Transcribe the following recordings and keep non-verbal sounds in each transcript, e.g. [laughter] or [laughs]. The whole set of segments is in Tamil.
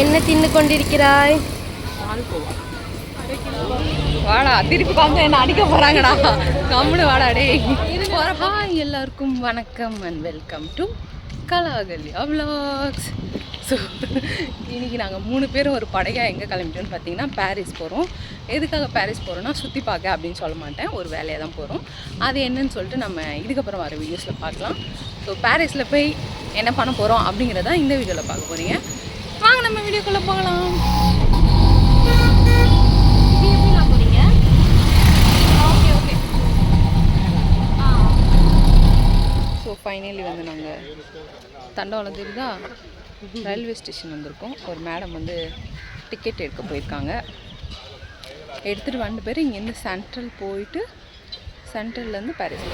என்ன தின்னு கொண்டிருக்கிறாய் வாடா திருப்பி காமிச்சா என்ன அடிக்க போறாங்கடா. கம்முனு வாடா டேய். ஹாய் எல்லாருக்கும் வணக்கம் and welcome to Kalakalya vlogs. So இன்னைக்கு நாங்கள் மூணு பேரும் ஒரு படையாக எங்கே கிளம்பிட்டோம்னு பார்த்தீங்கன்னா பாரிஸ் போகிறோம் எதுக்காக பாரிஸ் போகிறோம்னா சுற்றி பார்க்க அப்படின்னு சொல்ல மாட்டேன். ஒரு வேலையாக தான் போகிறோம் அது என்னன்னு சொல்லிட்டு நம்ம இதுக்கப்புறம் வர வீடியோஸில் பார்க்கலாம். ஸோ பாரிஸில் போய் என்ன பண்ண போகிறோம் அப்படிங்கிறத இந்த வீடியோவில் பார்க்க போகிறீங்க வாங்க நம்ம வீடியோக்குள்ளே போகலாம். Okay okay. ஸோ ஃபைனலி வந்து நாங்கள் தண்டவாளம் தெரியுதா ரயில்வே ஸ்டேஷன் வந்திருக்கோம். ஒரு மேடம் வந்து டிக்கெட் எடுக்க போயிருக்காங்க. எடுத்துகிட்டு ரெண்டு பேர் இங்கேருந்து சென்ட்ரல் போயிட்டு சென்ட்ரல்லேருந்து பாரிஸ்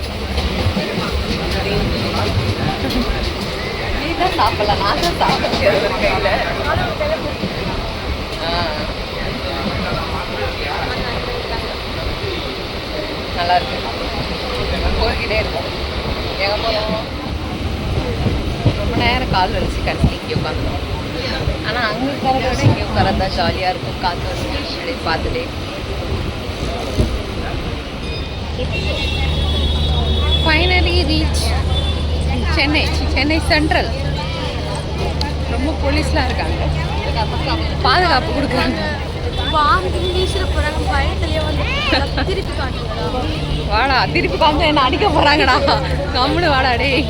சாப்பிடலாம். நான் தான் சாப்பிட கையில் நல்லா இருக்கு. போய்கிட்டே இருக்கும். எங்கே போகிறோம் ரொம்ப நேரம் கால் வலிச்சு கடைசி இங்கே உட்காந்துரும் ஆனால் அங்கே உட்காரத விட இங்கே உட்காரதா ஜாலியாக இருக்கும். காற்று அப்படியே பார்த்துட்டே. Finally reach Chennai Chennai Central ரொம்ப போலீஸ்லாம் இருக்காங்க. பாதுகாப்பு கொடுக்குறாங்க. வாடா திருப்பி காமிச்சா என்ன அடிக்க போறாங்கடா. கம்முனு வாடா டேய்.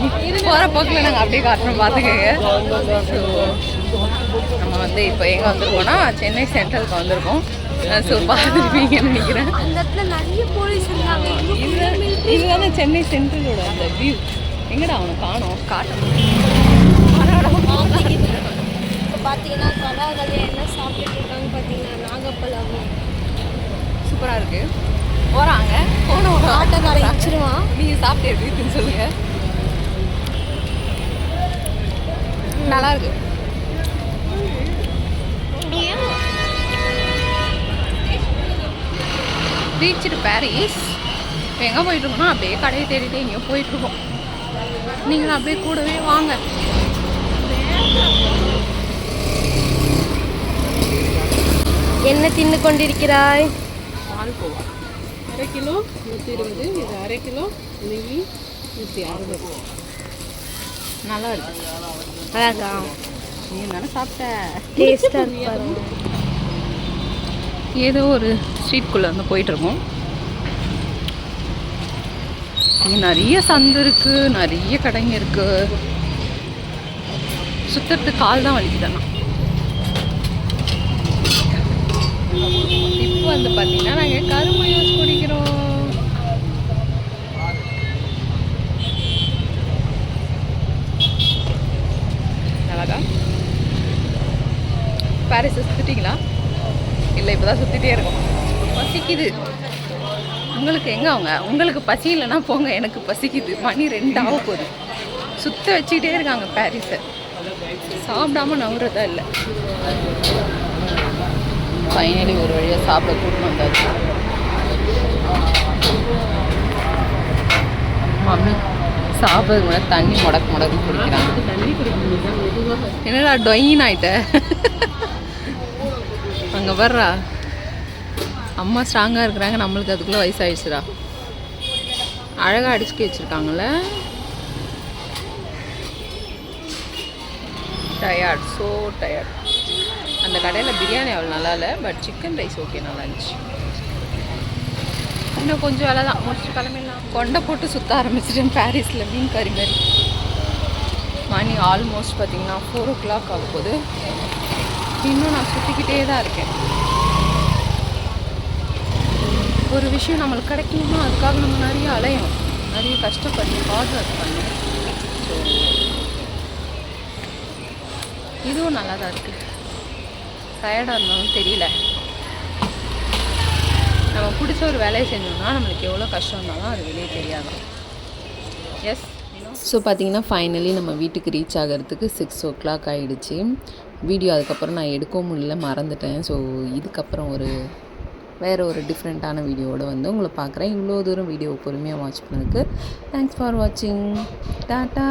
போற போக்கில் நாங்கள் அப்படியே காட்டுறோம் பார்த்துக்கோங்க நம்ம வந்து இப்போ எங்கே வந்திருக்கோம்னா சென்னை சென்ட்ரலுக்கு வந்திருக்கோம். ஸோ பார்த்துருப்பீங்கன்னு நினைக்கிறேன். அந்த இது சென்னை சென்ட்ரலோட அந்த வியூ எங்கடா அவனை காணோம்? காட்டணும் பார்த்தீங்கன்னா கடாகலை என்ன சாப்பிட்டுட்டு இருக்காங்க பார்த்தீங்கன்னா நாகப்பழம். சூப்பராக இருக்கு. போகிறாங்க போனோம் ஆட்டோக்காரன் [laughs] வச்சிருவான் நீங்கள் சாப்பிட்டு எப்படி இருக்குன்னு சொல்லுங்க. நல்லா இருக்கு. ரீச்சு பாரிஸ் இப்போ எங்கே போயிட்டுருக்கோம்னா அப்படியே கடையை தேடிட்டு எங்கேயோ போயிட்டுருக்கோம் நீங்களும் அப்படியே கூடவே வாங்க. என்ன தின்னு கொண்டிருக்கிறாய் பால்கோவா. அரை கிலோ நூற்றி இருபது இது அரை கிலோ நெய் நூற்றி அறுபது. நல்லா இருக்கு அழகா? நீ தானே சாப்பிட்ட? டேஸ்டாக இருக்கு ஏதோ ஒரு ஸ்ட்ரீட்குள்ளே வந்து போயிட்டுருக்கோம். இங்கே நிறைய சந்து இருக்குது நிறைய கடைங்க இருக்குது சுற்றுறதுக்கு கால் தான் வலிக்குதாண்ணா இப்போ வந்து பார்த்தீங்கன்னா நாங்கள் கரும்பு யூஸ் குடிக்கிறோம். அழகா. பாரிஸ் சுற்றிட்டீங்களா இல்லை இப்போ தான் சுற்றிட்டே இருக்கோம். பசிக்குது. உங்களுக்கு எங்கே அவங்க? உங்களுக்கு பசி இல்லைன்னா போங்க எனக்கு பசிக்குது. மணி ரெண்டு ஆக போகுது. சுத்த வச்சுக்கிட்டே இருக்காங்க பாரிஸை. சாப்பிடாம நவுறதா இல்லை. ஃபைனலி ஒரு வழியாக சாப்பிட கூட்டு வந்தாச்சு. மம்மி சாப்பிட்றதுக்கு முன்னாடி தண்ணி முடக்கு முடக்கு குடிக்கிறாங்க. என்னடா டொயின் ஆயிட்ட? அங்கே வர்றா. அம்மா ஸ்ட்ராங்காக இருக்கிறாங்க நம்மளுக்கு அதுக்குள்ளே வயசாகிடுச்சுடா அழகாக அடிச்சுக்கி வச்சுருக்காங்கல்ல. டயர்ட் ஸோ டயர்ட் அந்த கடையில் பிரியாணி அவ்வளோ நல்லா இல்லை பட் சிக்கன் ரைஸ் ஓகே நல்லா இருந்துச்சு. இன்னும் கொஞ்சம் வேலை தான். முடிச்சு கிளம்பிடலாம். கொண்டை போட்டு சுற்ற ஆரம்பிச்சிட்டேன் பாரிஸில் மீன் கறி மாதிரி. மணி ஆல்மோஸ்ட் பார்த்தீங்கன்னா ஃபோர் ஓ கிளாக் ஆக போகுது. இன்னும் நான் சுற்றிக்கிட்டே தான் இருக்கேன். ஒரு விஷயம் நம்மளுக்கு கிடைக்கணும்னா அதுக்காக நம்ம நிறைய அலையணும். நிறைய கஷ்டப்பட்டு ஹார்ட் ஒர்க் பண்ணணும். இதுவும் நல்லா தான் இருக்குது டயர்டாக இருந்தாலும் தெரியல. நம்ம பிடிச்ச ஒரு வேலையை செஞ்சோம்னா நம்மளுக்கு எவ்வளோ கஷ்டம் இருந்தாலும் அது வெளியே தெரியாது. எஸ் ஸோ பார்த்தீங்கன்னா ஃபைனலி நம்ம வீட்டுக்கு ரீச் ஆகிறதுக்கு சிக்ஸ் ஓ கிளாக் ஆகிடுச்சு வீடியோ அதுக்கப்புறம் நான் எடுக்கவும் முடியல மறந்துட்டேன். ஸோ இதுக்கப்புறம் ஒரு வேறு ஒரு டிஃப்ரெண்ட்டான வீடியோவோட வந்து உங்களை பார்க்குறேன் இவ்வளோ தூரம் வீடியோ பொறுமையாக வாட்ச் பண்ணதுக்கு. தேங்க்ஸ் ஃபார் வாட்சிங் டாட்டா